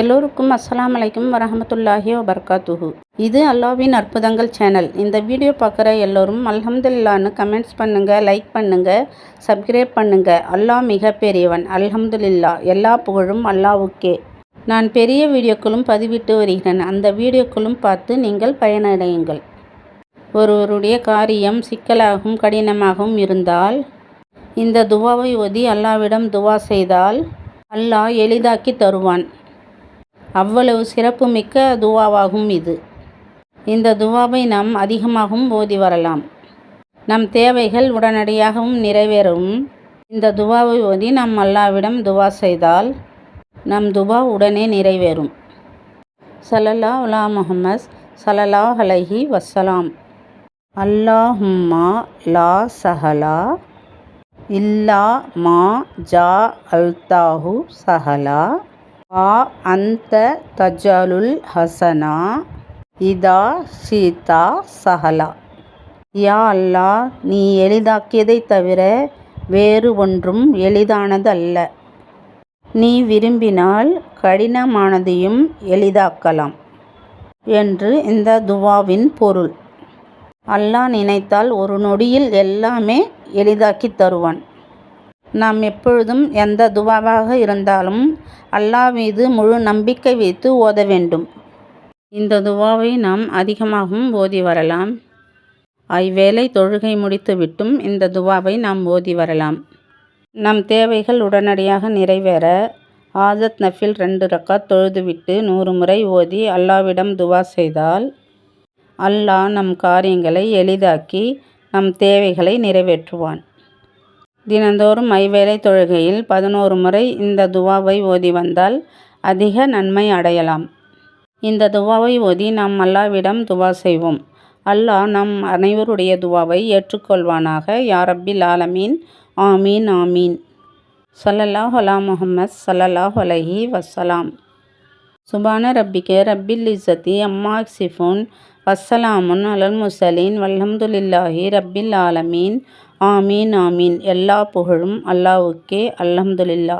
எல்லோருக்கும் அஸ்லாம் அலைக்கும் வரஹமத்துல்லாஹி வபர்காத்துஹு. இது அல்லாஹ்வின் அற்புதங்கள் சேனல் இந்த வீடியோ பார்க்குற எல்லோரும் அல்ஹம்துல்லான்னு கமெண்ட்ஸ் பண்ணுங்கள் லைக் பண்ணுங்கள் சப்ஸ்கிரைப் பண்ணுங்கள் அல்லாஹ் மிக பெரியவன் எல்லா புகழும் அல்லாஹ்வுக்கே நான் பெரிய வீடியோக்களும் பதிவிட்டு வருகிறேன். அந்த வீடியோக்களும் பார்த்து நீங்கள் பயனடையுங்கள். ஒருவருடைய காரியம் சிக்கலாகவும் கடினமாகவும் இருந்தால் இந்த துவாவை ஓதி அல்லாவிடம் துவா செய்தால் அல்லாஹ் எளிதாக்கி தருவான். அவ்வளவு சிறப்புமிக்க துவாவாகும் இது. இந்த துவாவை நாம் அதிகமாகவும் ஓதி வரலாம். நம் தேவைகள் உடனடியாகவும் நிறைவேறும். இந்த துவாவை ஓதி நாம் அல்லாவிடம் துவா செய்தால் நம் துவா உடனே நிறைவேறும். சலல்லா உலா முகமஸ் சலலா ஹலஹி வசலாம் அல்லாஹும்மா லா சஹலா இல்லா மா ஜா அல்தாஹு சஹலா. ஆ அந்த தஜலுல் ஹசனா இதா ஷீதா சஹலா. யா அல்லா நீ எளிதாக்கியதை தவிர வேறு ஒன்றும் எளிதானது அல்ல நீ விரும்பினால் கடினமானதையும் எளிதாக்கலாம் என்று இந்த துவாவின் பொருள். அல்லாஹ் நினைத்தால் ஒரு நொடியில் எல்லாமே எளிதாக்கி தருவான். நாம் எப்பொழுதும் எந்த துவாவாக இருந்தாலும் அல்லாஹ் மீது முழு நம்பிக்கை வைத்து ஓத வேண்டும். இந்த துவாவை நாம் அதிகமாகவும் ஓதி வரலாம். ஐவேளை தொழுகை முடித்துவிட்டும் இந்த துவாவை நாம் ஓதி வரலாம். நம் தேவைகள் உடனடியாக நிறைவேற ஆஜத் நஃபில் ரெண்டு ரக்காத் தொழுதுவிட்டு நூறு முறை ஓதி அல்லாவிடம் துவா செய்தால் அல்லாஹ் நம் காரியங்களை எளிதாக்கி நம் தேவைகளை நிறைவேற்றுவான். தினந்தோறும் ஐவேளை தொழுகையில் பதினோரு முறை இந்த துவாவை ஓதி வந்தால் அதிக நன்மை அடையலாம். இந்த துவாவை ஓதி நாம் அல்லாவிடம் துவா செய்வோம். அல்லாஹ் நம் அனைவருடைய துவாவை ஏற்றுக்கொள்வானாக. யாரப்பில் ஆலமீன். ஆமீன் ஆமீன். சல்லல்லாஹ் அலா முஹம்மத் சல்லல்லாஹ் அலஹி வசலாம் சுபான ரப்பிக்க ரப்பில் இசத்தி அம்மா சிஃபோன் வஸ்ஸலாமுன் அலல் முசலீன் வல்ஹம்துலில்லாஹி ரப்பில் ஆலமீன். ஆமீன் ஆமீன். எல்லா புகழும் அல்லாவுக்கே அல்ஹம்துலில்லா